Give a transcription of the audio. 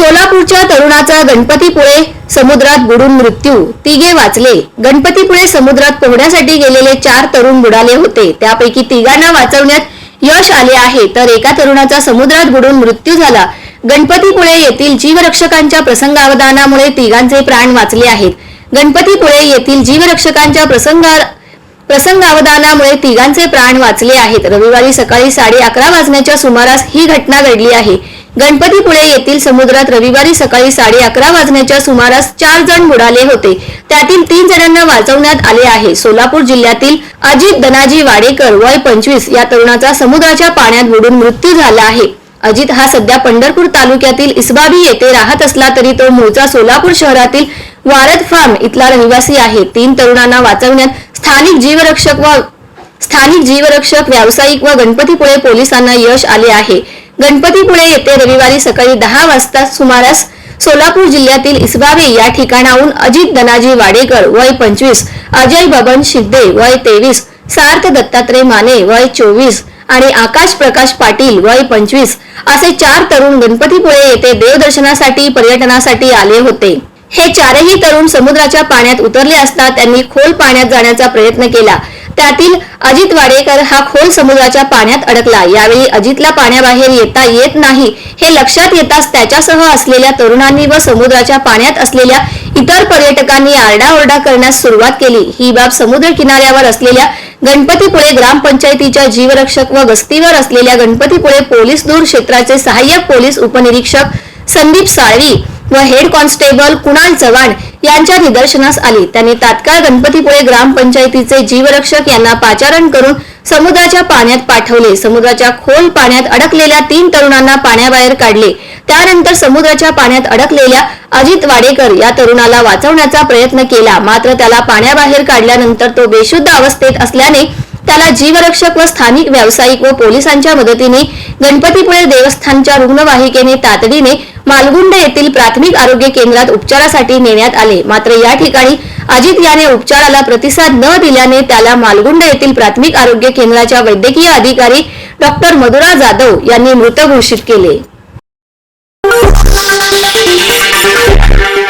सोलापूरच्या तरुणाचा गणपतीपुळे समुद्रात बुडून मृत्यू. तिघे वाचले. गणपतीपुळे समुद्रात पोहण्यासाठी गेलेले चार तरुण बुडाले होते. त्यापैकी तिघांना वाचवण्यात यश आले आहे. तर एका तरुणाचा समुद्रात बुडून मृत्यू झाला. गणपतीपुळे येथील जीवरक्षकांच्या प्रसंगावधानामुळे तिघांचे प्राण वाचले आहेत. गणपतीपुळे येथील जीवरक्षकांच्या प्रसंगा प्रसंगावधानामुळे तिघांचे प्राण वाचले आहेत. रविवारी सकाळी साडे अकरा वाजण्याच्या सुमारास ही घटना घडली आहे. गणपतीपुळे येथील समुद्रात रविवारी सकाळी साडे अकरा वाजण्याच्या सुमारास चार जण बुडाले होते. त्यातील तीन जणांना वाचवण्यात आले आहे. सोलापूर जिल्ह्यातील अजित दनाजी वाडेकर वय पंचवीस या तरुणाचा समुद्राच्या पाण्यात बुडून मृत्यू झाला आहे. अजित हा सध्या पंढरपूर तालुक्यातील इसबाबी येथे राहत असला तरी तो मूळचा सोलापूर शहरातील वारद फार्म इथला रहिवासी आहे. तीन तरुणांना वाचवण्यात स्थानिक जीवरक्षक व स्थानिक जीवरक्षक व्यावसायिक व गणपतीपुळे पोलिसांना यश आले आहे. गणपतीपुळे येथे रविवारी सकाळी दहा वाजता सुमारास सोलापूर जिल्ह्यातील इसबावे या ठिकाणाहून अजित दनाजी वाडेकर वय पंचवीस अजय बबन शिंदे वय तेवीस सार्थ दत्तात्रय माने वय चोवीस आणि आकाश प्रकाश पाटील वय पंचवीस असे चार तरुण गणपतीपुळे येथे देवदर्शनासाठी पर्यटनासाठी आले होते. हे चारही तरुण समुद्राच्या पाण्यात उतरले असता त्यांनी खोल पाण्यात जाण्याचा प्रयत्न केला. त्यातील अजित वाडेकर हा खोल समुद्राच्या पाण्यात अडकला. यावेळी अजितला पाण्याबाहेर येता येत नाही हे लक्षात येताच त्याच्यासह असलेल्या तरुणांनी व समुद्राच्या पाण्यात असलेल्या इतर पर्यटकांनी आरडाओरडा करण्यास सुरुवात केली. ही बाब समुद्र किनाऱ्यावर असलेल्या गणपतीपुळे ग्रामपंचायतीच्या जीवरक्षक व गस्तीवर असलेल्या गणपतीपुळे पोलीस दूर क्षेत्राचे सहाय्यक पोलीस उपनिरीक्षक संदीप साळवी व हेड कॉन्स्टेबल कुणाल चव्हाण यांच्या निदर्शनास आली. त्यांनी तात्काळ गणपतीपुळे ग्रामपंचायतीचे जीवरक्षक यांना पाचारण करून समुद्राच्या पाण्यात पाठवले. समुद्राच्या खोल पाण्यात अडकलेल्या तीन तरुणांना पाण्याबाहेर काढले. त्यानंतर समुद्राच्या पाण्यात अडकलेल्या अजित वाडेकर या तरुणाला वाचवण्याचा प्रयत्न केला. मात्र त्याला पाण्याबाहेर काढल्यानंतर तो बेशुद्ध अवस्थेत असल्याने त्याला जीवरक्षक व स्थानिक व्यावसायिक व पोलिसांच्या मदतीने गणपतीपुळे देवस्थानच्या रुग्णवाहिकेने तातडीने मालगुंड येथील प्राथमिक आरोग्य केंद्रात उपचारासाठी नेण्यात आले. मात्र या ठिकाणी अजित याने उपचाराला प्रतिसाद न दिल्याने त्याला मालगुंड येथील प्राथमिक आरोग्य केंद्राच्या वैद्यकीय अधिकारी डॉक्टर मधुरा जाधव यांनी मृत घोषित केले.